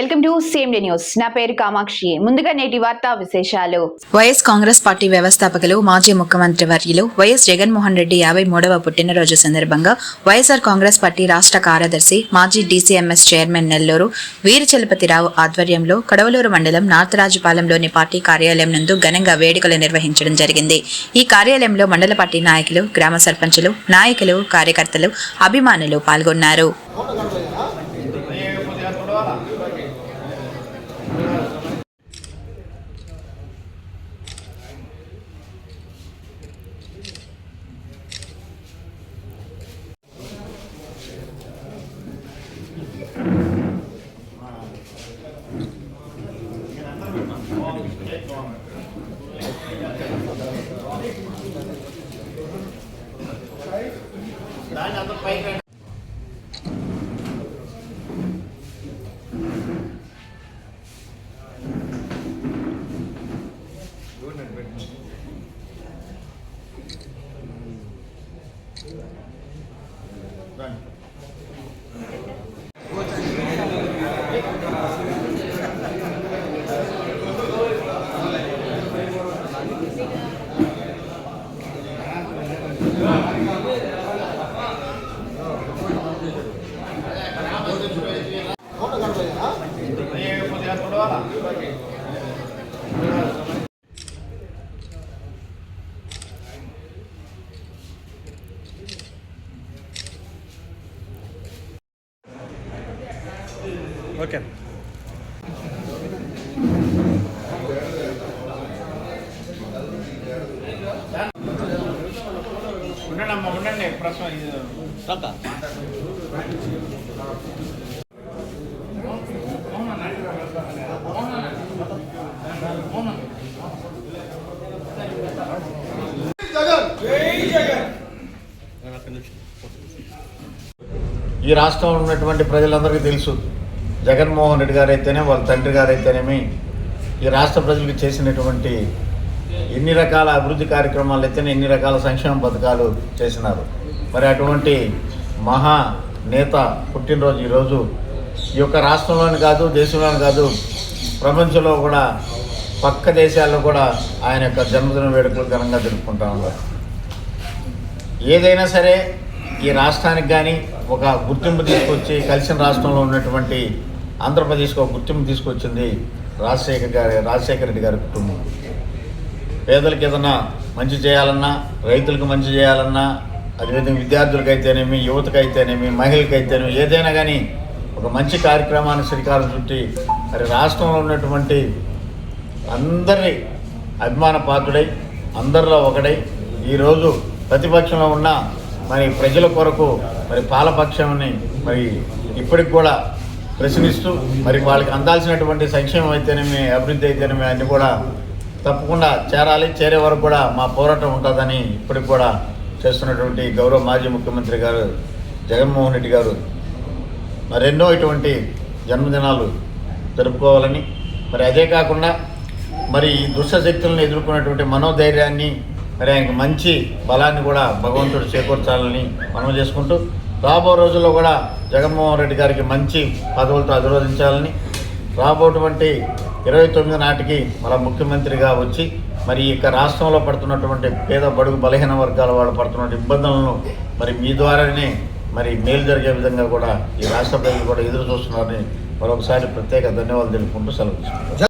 Welcome to same day news. నా పేరు కామాక్షి. ముందుగా నేటి వార్తా విశేషాలు. వైఎస్ కాంగ్రెస్ పార్టీ వ్యవస్థాపకులు మాజీ ముఖ్యమంత్రి వర్యులు వైఎస్ జగన్మోహన్ రెడ్డి యాభై మూడవ పుట్టినరోజు సందర్భంగా వైఎస్ఆర్ కాంగ్రెస్ పార్టీ రాష్ట్ర కార్యదర్శి మాజీ డీసీఎంఎస్ చైర్మన్ నెల్లూరు వీరచలపతిరావు ఆధ్వర్యంలో కడవలూరు మండలం నార్తరాజుపాలెంలోని పార్టీ కార్యాలయం నందు ఘనంగా వేడుకలు నిర్వహించడం జరిగింది. ఈ కార్యాలయంలో మండల పార్టీ నాయకులు గ్రామ సర్పంచులు నాయకులు కార్యకర్తలు అభిమానులు పాల్గొన్నారు. ఉండండి అమ్మ ఉండండి ప్రశ్న ఇది. ఈ రాష్ట్రంలో ఉన్నటువంటి ప్రజలందరికీ తెలుసు జగన్మోహన్ రెడ్డి గారు అయితేనే వాళ్ళ తండ్రి గారు అయితేనేమి ఈ రాష్ట్ర ప్రజలకు చేసినటువంటి ఎన్ని రకాల అభివృద్ధి కార్యక్రమాలు అయితేనే ఎన్ని రకాల సంక్షేమ పథకాలు చేసినారు. మరి అటువంటి మహా నేత పుట్టినరోజు ఈరోజు ఈ యొక్క రాష్ట్రంలోని కాదు దేశంలోని కాదు ప్రపంచంలో కూడా పక్క దేశాల్లో కూడా ఆయన యొక్క జన్మదిన వేడుకలు ఘనంగా జరుపుకుంటా ఉన్నారు. ఏదైనా సరే ఈ రాష్ట్రానికి కానీ ఒక గుర్తింపు తీసుకొచ్చి కలిసిన రాష్ట్రంలో ఉన్నటువంటి ఆంధ్రప్రదేశ్కి ఒక గుర్తింపు తీసుకొచ్చింది రాజశేఖర్ గారి రాజశేఖర రెడ్డి గారి కుటుంబం. పేదలకు ఏదన్నా మంచి చేయాలన్నా రైతులకు మంచి చేయాలన్నా అదేవిధంగా విద్యార్థులకు అయితేనేమి యువతకు అయితేనేమి మహిళలకు అయితేనేమి ఏదైనా కానీ ఒక మంచి కార్యక్రమాన్ని శ్రీకారం చుట్టి మరి రాష్ట్రంలో ఉన్నటువంటి అందరి అభిమాన పాత్రుడై అందరిలో ఒకడై ఈరోజు ప్రతిపక్షంలో ఉన్న మరి ప్రజల కొరకు మరి పాలపక్షంని మరి ఇప్పటికి కూడా ప్రశ్నిస్తూ మరి వాళ్ళకి అందాల్సినటువంటి సంక్షేమం అయితేనేమి అభివృద్ధి అయితేనేమి అన్నీ కూడా తప్పకుండా చేరాలి చేరే వరకు కూడా మా పోరాటం ఉంటుందని ఇప్పటికి కూడా చేస్తున్నటువంటి గౌరవ మాజీ ముఖ్యమంత్రి గారు జగన్మోహన్ రెడ్డి గారు మరెన్నో ఇటువంటి జన్మదినాలు జరుపుకోవాలని మరి అదే కాకుండా మరి ఈ దుష్ట శక్తులను ఎదుర్కొన్నటువంటి మనోధైర్యాన్ని మరి ఆయనకు మంచి బలాన్ని కూడా భగవంతుడు చేకూర్చాలని మనం చేసుకుంటూ రాబో రోజుల్లో కూడా జగన్మోహన్ రెడ్డి గారికి మంచి పదవులతో అధిరోధించాలని రాబోటువంటి ఇరవై తొమ్మిది నాటికి మన ముఖ్యమంత్రిగా వచ్చి మరి ఈ రాష్ట్రంలో పడుతున్నటువంటి పేద బడుగు బలహీన వర్గాల వాళ్ళు పడుతున్న ఇబ్బందులను మరి మీ ద్వారానే మరి మేలు జరిగే విధంగా కూడా ఈ రాష్ట్ర ప్రజలు కూడా ఎదురు చూస్తున్నారని మరొకసారి ప్రత్యేక ధన్యవాదాలు తెలుపుకుంటూ సెలవు